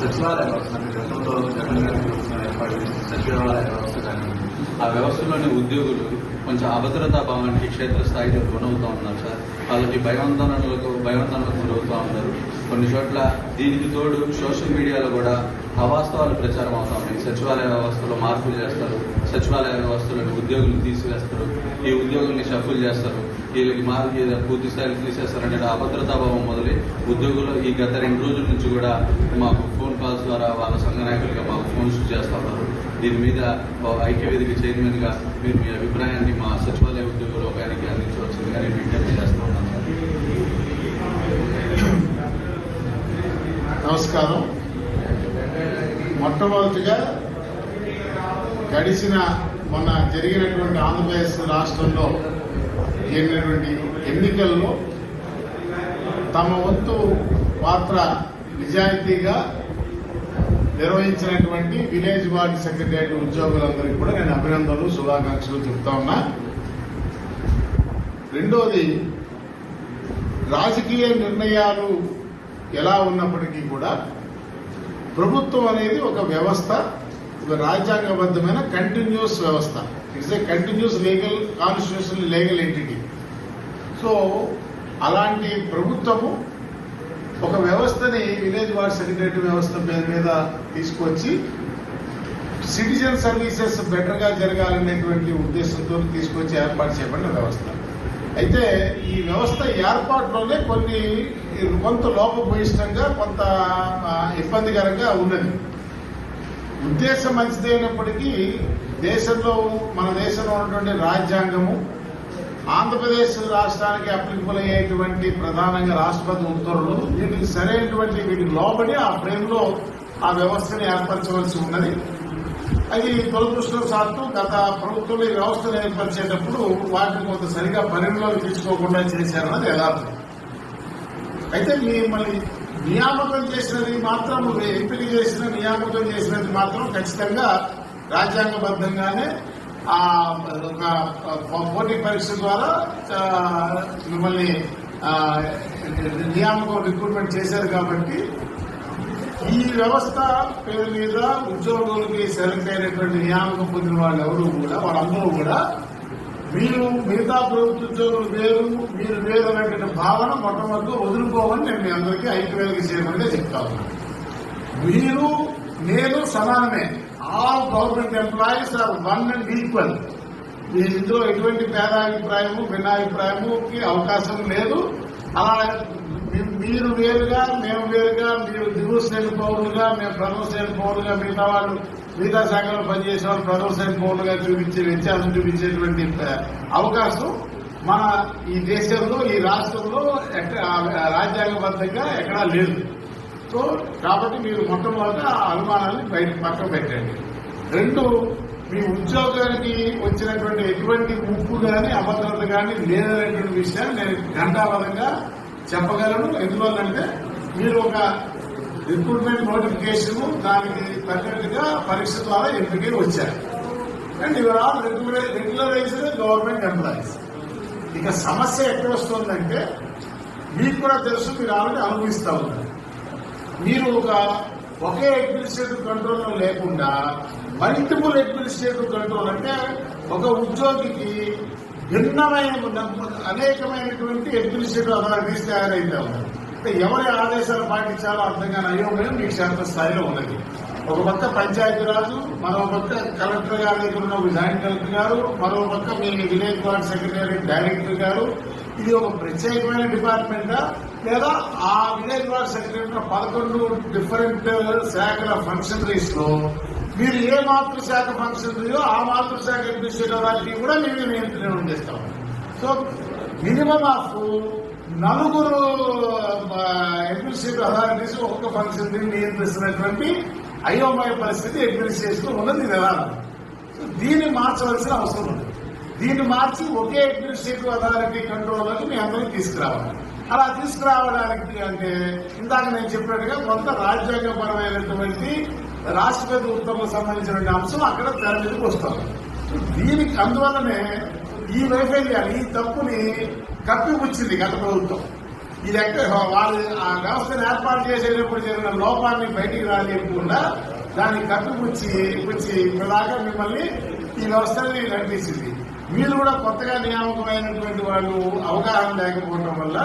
సచివాలయ వ్యవస్థ గతంలో జగన్ గారి ప్రభుత్వం ఏర్పాటు చేసిన సచివాలయ వ్యవస్థ కానీ ఆ వ్యవస్థలోని ఉద్యోగులు కొంచెం అభద్రతా భావానికి క్షేత్రస్థాయిలో గురవుతూ ఉన్నారు సార్. వాళ్ళకి భయవంతనలకు భయవందనలకు గురవుతూ ఉన్నారు. కొన్ని చోట్ల దీనికి తోడు సోషల్ మీడియాలో కూడా అవాస్తవాలు ప్రచారం అవుతా ఉన్నాయి. సచివాలయ వ్యవస్థలో మార్పులు చేస్తారు సచివాలయ వ్యవస్థలోని ఉద్యోగులు తీసివేస్తారు ఈ ఉద్యోగుల్ని షఫుల్ చేస్తారు వీళ్ళకి మార్పు పూర్తి స్థాయిలో తీసేస్తారనే అభద్రతా భావం మొదలై ఉద్యోగులు ఈ గత రెండు రోజుల నుంచి కూడా మాకు ఫోన్ కాల్స్ ద్వారా వాళ్ళ సంఘ నాయకులుగా మాకు ఫోన్స్ చేస్తా ఉన్నారు. దీని మీద ఐక్యవేదిక చైర్మన్గా మీరు మీ అభిప్రాయాన్ని మా సచివాలయ ఉద్యోగ లోకానికి ఆయనకి అని విజ్ఞప్తి చేస్తా ఉన్నాను. సార్ నమస్కారం. మొట్టమొదటిగా గడిచిన మొన్న జరిగినటువంటి ఆంధ్రప్రదేశ్ రాష్ట్రంలో జరిగినటువంటి ఎన్నికల్లో తమ వంతు పాత్ర నిజాయితీగా నిర్వహించినటువంటి విలేజ్ వార్డు సెక్రటరీ ఉద్యోగులందరికీ కూడా నేను అభినందనలు శుభాకాంక్షలు చెప్తా ఉన్నా. రెండోది రాజకీయ నిర్ణయాలు ఎలా ఉన్నప్పటికీ కూడా ప్రభుత్వం అనేది ఒక వ్యవస్థ ఒక రాజ్యాంగబద్ధమైన కంటిన్యూస్ వ్యవస్థ. It's a continuous legal constitution legal entity so అలాంటి ప్రభుత్వము ఒక వ్యవస్థని విలేజ్ వార్డ్ సెక్రటరీ వ్యవస్థ పేరు మీద తీసుకొచ్చి సిటిజన్ సర్వీసెస్ బెటర్గా జరగాలనేటువంటి ఉద్దేశంతో తీసుకొచ్చి ఏర్పాటు చేయబడిన వ్యవస్థ. అయితే ఈ వ్యవస్థ ఏర్పాటులోనే కొన్ని కొంత లోపభూయిష్టంగా కొంత ఇబ్బందికరంగా ఉన్నది. ఉద్దేశం మంచిదైనప్పటికీ దేశంలో మన దేశంలో ఉన్నటువంటి రాజ్యాంగము ఆంధ్రప్రదేశ్ రాష్ట్రానికి అప్లికబుల్ అయ్యేటువంటి ప్రధానంగా రాష్ట్రపతి ఉత్తర్వులు వీటికి సరైనటువంటి వీటికి లోబడి ఆ ఫ్రేమ్లో ఆ వ్యవస్థని ఏర్పరచవలసి ఉన్నది. అది దురదృష్టవశాత్తు గత ప్రభుత్వంలో ఈ వ్యవస్థను ఏర్పరిచేటప్పుడు వాటిని కొంత సరిగా పరిగణలోకి తీసుకోకుండా చేశారన్నది యథార్థం. అయితే మిమ్మల్ని నియామకం చేసినది మాత్రం ఎంపిక చేసిన నియామకం చేసినది మాత్రం ఖచ్చితంగా రాజ్యాంగబద్ధంగానే ఒక పోటీ పరీక్ష ద్వారా మిమ్మల్ని నియామకం రిక్రూట్మెంట్ చేశారు కాబట్టి ఈ వ్యవస్థ పేరు మీద ఉద్యోగులకి సెలెక్ట్ అయినటువంటి నియామకం పొందిన వాళ్ళు ఎవరు కూడా వాళ్ళందరూ కూడా మీరు మిగతా ప్రభుత్వ ఉద్యోగులు వేరు మీరు వేరు అనేటువంటి భావన మొట్టమొదటి వదులుకోమని నేను మీ అందరికీ ఐక్యవేదిక చేయమని చెప్తా ఉన్నాను. మీరు నేను సమానమే. All government employees are one and equal ఇందులో ఎటువంటి భేదాభిప్రాయము భిన్నాభిప్రాయముకి అవకాశం లేదు. అలా మీరు వేరుగా మేము వేరుగా మీరు దిగువ శ్రేణి పౌరులుగా మేము ప్రథమ శ్రేణి పౌరులుగా మిగతా వాళ్ళు మిగతా శాఖలో పనిచేసే వాళ్ళు ప్రథమ శ్రేణి పౌరులుగా చూపించే వ్యత్యాసం చూపించేటువంటి అవకాశం మన ఈ దేశంలో ఈ రాష్ట్రంలో రాజ్యాంగబద్ధంగా ఎక్కడా లేదు. సో కాబట్టి మీరు మొట్టమొదట ఆ అనుమానాన్ని బయట పక్కన పెట్టండి. రెండు మీ ఉద్యోగానికి వచ్చినటువంటి ఎటువంటి ఉప్పు కానీ అభద్రత కానీ లేదనేటువంటి విషయాన్ని నేను ఘంటాబద్ధంగా చెప్పగలను. ఎందువల్లంటే మీరు ఒక రిక్రూట్మెంట్ నోటిఫికేషన్ దానికి తగ్గట్టుగా పరీక్ష ద్వారా ఎంపిక వచ్చారు. And ever all regularised government employees ఇక సమస్య ఎక్కడ వస్తుందంటే మీకు కూడా తెలుసు మీరు ఆల్రెడీ అనుభవిస్తూ ఉన్నారు. మీరు ఒక ఒకే అడ్మినిస్ట్రేటివ్ కంట్రోల్ లేకుండా మల్టిపుల్ అడ్మినిస్ట్రేటివ్ కంట్రోల్ అంటే ఒక ఉద్యోగికి భిన్నమైన అనేకమైనటువంటి అడ్మినిస్ట్రేటివ్ అథారిటీస్ తయారైతే అంటే ఎవరి ఆదేశాలు పాటించాలో అర్థం కాని అయోమయం మీకు శాస్త్ర స్థాయిలో ఉన్నది. ఒక పక్క పంచాయతీరాజు మరో పక్క కలెక్టర్ గారి దగ్గర ఉన్న జాయింట్ కలెక్టర్ గారు మరో పక్క మీ విలేజ్ వార్డ్ సెక్రటరీ డైరెక్టర్ గారు ఇది ఒక ప్రత్యేకమైన డిపార్ట్మెంటా? లేదా ఆ విలేజ్ వార్డ్ సెక్రటరీ ఉన్న పదకొండు డిఫరెంట్ శాఖల ఫంక్షనరీస్లో? మీరు ఏ మాతృశాఖ ఫంక్షనరీయో ఆ మాతృశాఖ అడ్మినిస్ట్రేటివ్ అథారిటీ కూడా మేము నియంత్రణ చేస్తాం. సో మినిమం ఆఫ్ నలుగురు అడ్మినిస్ట్రేటివ్ అథారిటీస్ ఒక్క ఫంక్షన్ నియంత్రిస్తున్నటువంటి అయోమయ పరిస్థితి అడ్మినిస్ట్రేషన్ ఉన్నది ఇది ఎలా సో దీన్ని మార్చవలసిన అవసరం ఉంది. దీన్ని మార్చి ఒకే అడ్మినిస్ట్రేటివ్ అథారిటీ కంట్రోల్లోకి మీ అందరికీ తీసుకురావాలి. అలా తీసుకురావడానికి అంటే ఇందాక నేను చెప్పినట్టుగా కొంత రాజ్యాంగపరమైనటువంటి రాష్ట్రపతి ఉత్తర్వులకు సంబంధించిన అంశం అక్కడ తెర మీదకి వస్తారు దీనికి అందువల్లనే ఈ వైఫల్యాలు ఈ తప్పుని కప్పిపుచ్చింది గత ప్రభుత్వం. ఇది ఎక్కడ వాళ్ళు ఆ వ్యవస్థను ఏర్పాటు చేసేటప్పుడు జరిగిన లోపాన్ని బయటికి రానియకుండా దాన్ని కప్పిపుచ్చి పుచ్చి ఇప్పటిదాకా మిమ్మల్ని ఈ వ్యవస్థని నడిపించింది. మీరు కూడా కొత్తగా నియామకమైనటువంటి వాళ్ళు అవగాహన లేకపోవడం వల్ల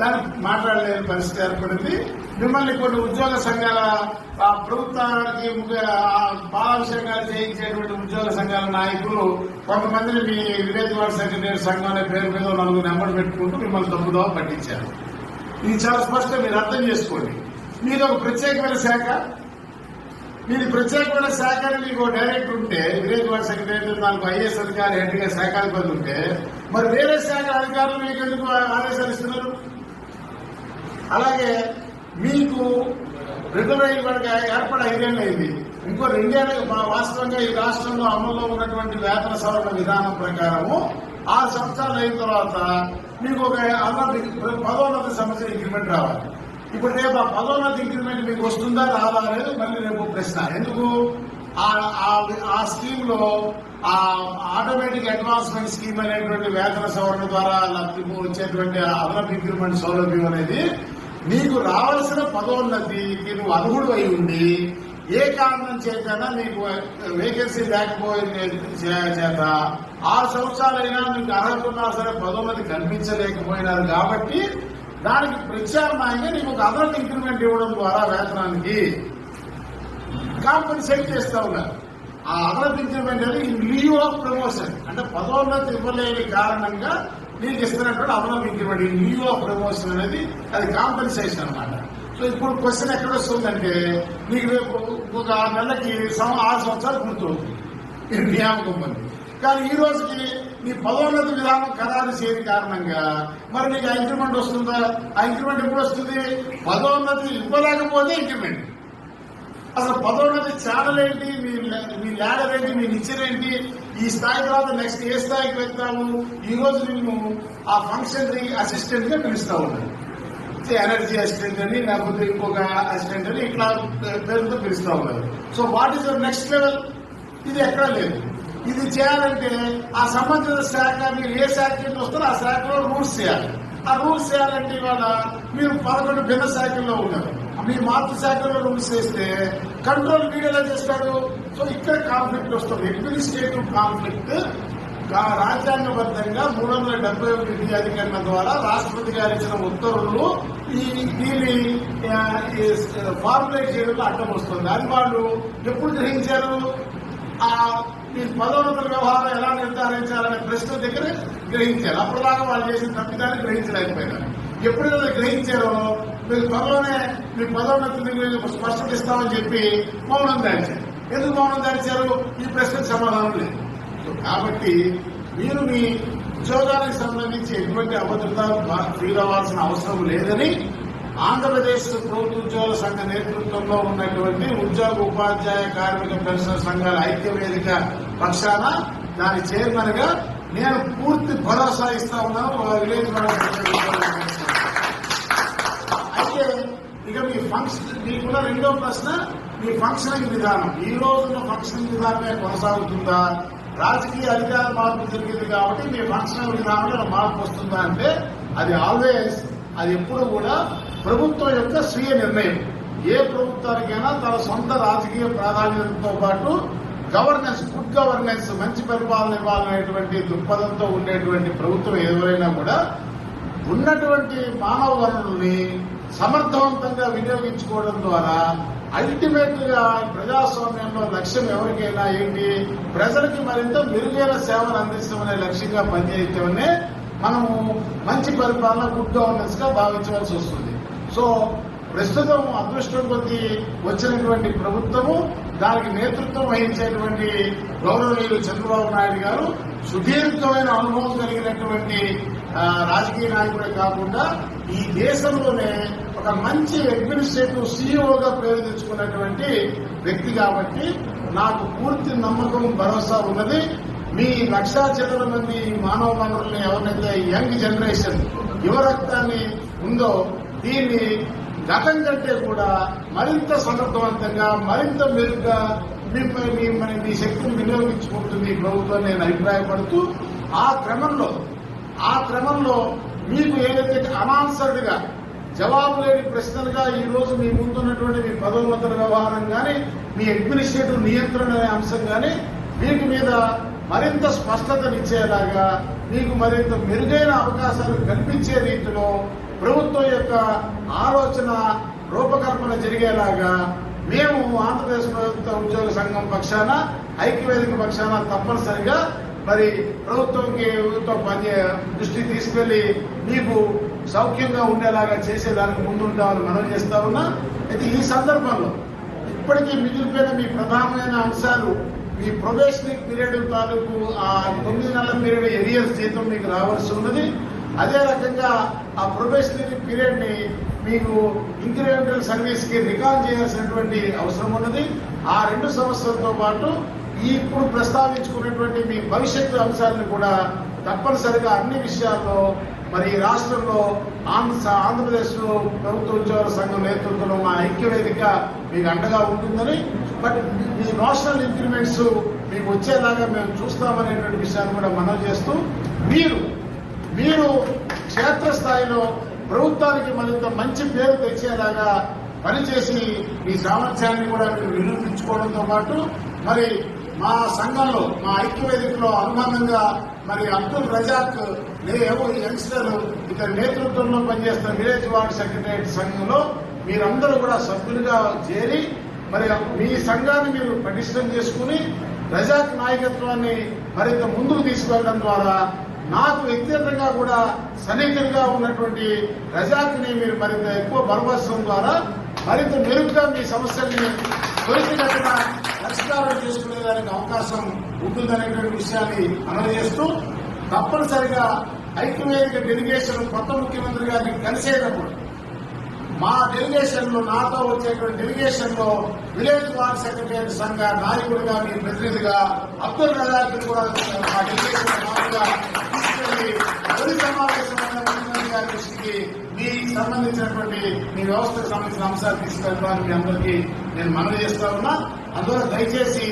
దానికి మాట్లాడలేని పరిస్థితి ఏర్పడింది. మిమ్మల్ని కొన్ని ఉద్యోగ సంఘాల ప్రభుత్వానికి బాలాభిషేకాలు చేయించేటువంటి ఉద్యోగ సంఘాల నాయకులు కొంతమందిని మీ విలేజ్ వార్డ్ సెక్రటరీ సంఘం అనే పేరు మీద నలుగురు నెంబర్ పెట్టుకుంటూ మిమ్మల్ని తప్పుదోవ పట్టించారు. ఇది చాలా స్పష్టంగా మీరు అర్థం చేసుకోండి. మీరు ఒక ప్రత్యేకమైన శాఖ. మీరు ప్రత్యేకమైన శాఖలు మీకు డైరెక్టర్ ఉంటే విలేజ్ వార్డ్ సెక్రటరీ నాకు ఐఏఎస్ అధికారి హెడ్గా శాఖాధిపతి ఉంటే మరి వేరే శాఖ అధికారులు మీకు ఎందుకు ఆదేశాలు ఇస్తున్నారు? అలాగే మీకు రిజర్వేషన్ వరకు ఏర్పడి ఐదేళ్ళు అయింది. ఇంకో ఇండియా మా- వాస్తవంగా ఈ రాష్ట్రంలో అమల్లో ఉన్నటువంటి వేతన సవరణ విధానం ప్రకారము ఆరు సంవత్సరాలు అయిన తర్వాత మీకు ఒక అన్నది పదోన్నతి సంవత్సరం ఇంక్రిమెంట్ రావాలి. ఇప్పుడు రేపు ఆ పదోన్నతి ఇంక్రిమెంట్ మీకు వస్తుందా రాదా అనేది మళ్ళీ రేపు ప్రశ్న. ఎందుకు? ఆ- ఆ- స్కీమ్లో ఆ ఆటోమేటిక్ అడ్వాన్స్మెంట్ స్కీమ్ అనేటువంటి వేతన సవరణ ద్వారా లబ్ధి వచ్చేటువంటి అదనపు ఇంక్రిమెంట్ సౌలభ్యం అనేది నీకు రావాల్సిన పదోన్నతికి నువ్వు అర్హుడు అయి ఉండి ఏ కారణం చేతనా నీకు వేకెన్సీ లేకపోయిన చే- చేత ఆరు సంవత్సరాలైనా నీకు అర్హత ఉన్నా సరే పదోన్నతి కనిపించలేకపోయినారు కాబట్టి దానికి ప్రత్యామ్నాయంగా నీకు ఒక అదనపు ఇంక్రిమెంట్ ఇవ్వడం ద్వారా వేతనానికి కాంపెన్సేట్ చేస్తా ఉన్నారు. ఆ అదనపు ఇంక్రిమెంట్ అనేది లీవ్ ఆఫ్ ప్రమోషన్ అంటే పదోన్నతి ఇవ్వలేని కారణంగా నీకు ఇస్తున్నటువంటి అదనపు ఇంక్రిమెంట్ ఈ లీవ్ ఆఫ్ ప్రమోషన్ అనేది అది కాంపెన్సేషన్ అన్నమాట. సో ఇప్పుడు క్వశ్చన్ ఎక్కడ వస్తుందంటే నీకు రేపు ఒక ఆరు నెలలకి సం- ఆరు సంవత్సరాలు గుర్తుంది నియామకం మంది కానీ ఈ రోజుకి నీ పదోన్నతి విధానం ఖరారు చేయని కారణంగా మరి నీకు ఆ ఇంక్రిమెంట్ వస్తుందా? ఆ ఇంక్రిమెంట్ ఎప్పుడు వస్తుంది? పదోన్నతి ఇవ్వలేకపోతే ఇంక్రిమెంట్ అసలు పదోన్నతి ఛానల్ ఏంటి? మీ మీ ల్యాడర్ ఏంటి? మీ నిచ్చెన ఏంటి? ఈ స్థాయి తర్వాత నెక్స్ట్ ఏ స్థాయికి వెళ్తాము? ఈ రోజు నిన్ను ఆ ఫంక్షన్ అసిస్టెంట్గా పిలుస్తా ఉన్నాను. ఎనర్జీ అసిస్టెంట్ అని లేకపోతే ఇంకొక అసిస్టెంట్ అని ఇట్లా పేరుతో పిలుస్తా ఉన్నారు so what is your next level ఇది ఎక్కడా లేదు. ఇది చేయాలంటే ఆ సంబంధిత శాఖ మీరు ఏ శాఖ కింద వస్తారో ఆ శాఖలో రూల్స్ చేయాలి. ఆ రూల్స్ చేయాలంటే ఇవాళ మీరు పదకొండు భిన్న శాఖల్లో ఉన్నారు. మీ మాతృశాఖలో రూల్స్ చేస్తే కంట్రోల్ వీడు చేస్తాడు? సో ఇక్కడ కాన్ఫ్లిక్ట్ వస్తుంది. అడ్మినిస్ట్రేటివ్ కాన్ఫ్లిక్ట్ రాజ్యాంగబద్ధంగా మూడు వందల డెబ్బై ఒకటి విధి ద్వారా రాష్ట్రపతి గారు ఇచ్చిన ఉత్తర్వులు ఈ దీన్ని ఫార్ములేట్ చేయడంలో అడ్డం వస్తుంది. అది వాళ్ళు ఎప్పుడు గ్రహించారు? ఈ పదోన్నతుల వ్యవహారం ఎలా నిర్ధారించాలనే ప్రశ్న దగ్గర గ్రహించారు. అప్పటిదాకా వాళ్ళు చేసిన తప్పిదాన్ని గ్రహించలేకపోయినారు. ఎప్పుడైతే గ్రహించారో మీరు త్వరలోనే మీ పదోన్నతిని మీకు స్పష్టత ఇస్తామని చెప్పి మౌనం దాల్చారు ఎందుకు మౌనం దాల్చారు ఈ ప్రశ్నకు సమాధానం లేదు. సో కాబట్టి మీరు మీ ఉద్యోగానికి సంబంధించి ఎటువంటి అభద్రత ఫీల్ అవ్వాల్సిన అవసరం లేదని ఆంధ్రప్రదేశ్ ప్రభుత్వ ఉద్యోగుల సంఘ నేతృత్వంలో ఉన్నటువంటి ఉద్యోగ ఉపాధ్యాయ కార్మిక పెన్షన్ సంఘాల ఐక్య వేదిక పక్షాన దాని చైర్మన్గా నేను పూర్తి భరోసా ఇస్తా ఉన్నాను. విలేజ్ అయితే ఇక మీ ఫంక్షన్ మీకున్న రెండో ప్రశ్న మీ ఫంక్షనింగ్ విధానం. ఈ రోజున ఫంక్షనింగ్ విధానమే కొనసాగుతుందా? రాజకీయ అధికార మార్పు జరిగింది కాబట్టి మీ ఫంక్షనల్ విధానంలో మార్పు వస్తుందా అంటే అది ఆల్వేస్ అది ఎప్పుడు కూడా ప్రభుత్వం యొక్క స్వీయ నిర్ణయం. ఏ ప్రభుత్వానికైనా తన సొంత రాజకీయ ప్రాధాన్యతతో పాటు గవర్నెన్స్ గుడ్ గవర్నెన్స్ మంచి పరిపాలన ఇవ్వాలనేటువంటి దృక్పథంతో ఉండేటువంటి ప్రభుత్వం ఎవరైనా కూడా ఉన్నటువంటి మానవ వనరుల్ని సమర్థవంతంగా వినియోగించుకోవడం ద్వారా అల్టిమేట్గా ప్రజాస్వామ్యంలో లక్ష్యం ఎవరికైనా ఏంటి? ప్రజలకి మరింత మెరుగైన సేవలు అందిస్తామనే అనే లక్ష్యంగా పనిచేయటమనే మనము మంచి పరిపాలన గుడ్ గవర్నెన్స్గా భావించవలసి వస్తుంది. సో ప్రస్తుతం అదృష్టం కొద్దీ వచ్చినటువంటి ప్రభుత్వము దానికి నేతృత్వం వహించేటువంటి గౌరవనీయులు చంద్రబాబు నాయుడు గారు సుదీర్ఘమైన అనుభవం కలిగినటువంటి రాజకీయ నాయకుడే కాకుండా ఈ దేశంలోనే ఒక మంచి అడ్మినిస్ట్రేటివ్ సీఈఓగా పేరు తెచ్చుకున్నటువంటి వ్యక్తి కాబట్టి నాకు పూర్తి నమ్మకం భరోసా ఉన్నది. మీ లక్షా చిల్లర మంది మానవ వనరుల్ని ఎవరినైతే యంగ్ జనరేషన్ యువ రక్తాన్ని ఉందో దీన్ని గతం కంటే కూడా మరింత సమర్థవంతంగా మరింత మెరుగ్గా మీ- మీ మన మీ శక్తిని వినియోగించుకుంటుంది ప్రభుత్వం నేను అభిప్రాయపడుతూ ఆ క్రమంలో ఆ క్రమంలో మీకు ఏదైతే అనాన్సర్డ్గా జవాబు లేని ప్రశ్నలుగా ఈ రోజు మీ ముందున్నటువంటి మీ పదోన్నతుల వ్యవహారం కానీ మీ అడ్మినిస్ట్రేటివ్ నియంత్రణ అనే అంశం కానీ వీటి మీద మరింత స్పష్టతనిచ్చేలాగా మీకు మరింత మెరుగైన అవకాశాలు కల్పించే రీతిలో ప్రభుత్వం యొక్క ఆలోచన రూపకల్పన జరిగేలాగా మేము ఆంధ్రప్రదేశ్ ప్రభుత్వ ఉద్యోగ సంఘం పక్షాన ఐక్యవేదిక పక్షాన తప్పనిసరిగా మరి ప్రభుత్వంకి పనిచే దృష్టి తీసుకెళ్ళి మీకు సౌఖ్యంగా ఉండేలాగా చేసేదానికి ముందుంటామని మనం చేస్తా ఉన్నా. అయితే ఈ సందర్భంలో ఇప్పటికీ మిగిలిపోయిన మీ ప్రధానమైన అంశాలు మీ ప్రొబేషనరీ పీరియడ్ తాలూకు ఆ తొమ్మిది నెలల పీరియడ్ ఎరియర్స్ జీతం మీకు రావాల్సి ఉన్నది. అదే రకంగా ఆ ప్రొబేషనరీ పీరియడ్ని మీకు ఇంక్రిమెంటల్ సర్వీస్కి రికాల్ చేయాల్సినటువంటి అవసరం ఉన్నది. ఆ రెండు సంవత్సరాలతో పాటు ఈ ఇప్పుడు ప్రస్తావించుకున్నటువంటి మీ భవిష్యత్తు అంశాలను కూడా తప్పనిసరిగా అన్ని విషయాల్లో మరి రాష్ట్రంలో ఆంధ్ర ఆంధ్రప్రదేశ్లో ప్రభుత్వ ఉద్యోగుల సంఘం నేతృత్వంలో మా ఐక్యవేదిక మీకు అండగా ఉంటుందని బట్ ఈ నోషనల్ ఇంక్రిమెంట్స్ మీకు వచ్చేలాగా మేము చూస్తామనేటువంటి విషయాన్ని కూడా మనం చేస్తూ మీరు మీరు క్షేత్రస్థాయిలో ప్రభుత్వానికి మరింత మంచి పేరు తెచ్చేలాగా పనిచేసి మీ సామర్థ్యాన్ని కూడా మీరు నిరూపించుకోవడంతో పాటు మరి మా సంఘంలో మా ఐక్యవేదికలో అనుబంధంగా మరి అబ్దుల్ రజాక్ లేవో యంగ్స్టర్ ఇతని నేతృత్వంలో పనిచేస్తున్న విలేజ్ వార్డ్ సెక్రటరియట్ సంఘంలో మీరందరూ కూడా సభ్యులుగా చేరి మరి మీ సంఘాన్ని మీరు పటిష్టం చేసుకుని రజాక్ నాయకత్వాన్ని మరింత ముందుకు తీసుకెళ్ళడం ద్వారా నాకు వ్యక్తిగతంగా కూడా సన్నిహితులుగా ఉన్నటువంటి రజాక్ని మీరు మరింత ఎక్కువ బలపరచడం ద్వారా మరింత మెరుగ్గా మీ సమస్యల్ని త్వరితగతిన పరిష్కారం చేసుకునేదానికి అవకాశం ఉంటుందనేటువంటి విషయాన్ని అందజేస్తూ తప్పనిసరిగా ఐక్యవేదిక డెలిగేషన్ కొత్త ముఖ్యమంత్రి గారిని కలిసేటప్పుడు మా డెలిగేషన్లో నాతో వచ్చేటువంటి డెలిగేషన్లో విలేజ్ వార్డ్ సెక్రటరీ సంఘ నాయకుడిగా మీ ప్రతినిధిగా అబ్దుల్ రజాక్ కూడా మా డెలిగేషన్ తీసుకెళ్ళి తొలి సమావేశమైన దృష్టికి మీ సంబంధించినటువంటి మీ వ్యవస్థకు సంబంధించిన అంశాలు తీసుకెళ్ళడానికి మీ అందరికీ నేను మనవి చేస్తా ఉన్నా. అందువల్ల దయచేసి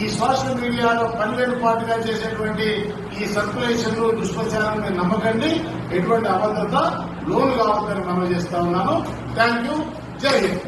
ఈ సోషల్ మీడియాలో పనిలేని పాటుగా చేసేటువంటి ఈ సర్కులేషన్లు దుష్ప్రచారం నమ్మకండి. ఎటువంటి అబద్ధత లోన్ కావాలని మనం చేస్తా ఉన్నాను థ్యాంక్ యూ జై హింద్.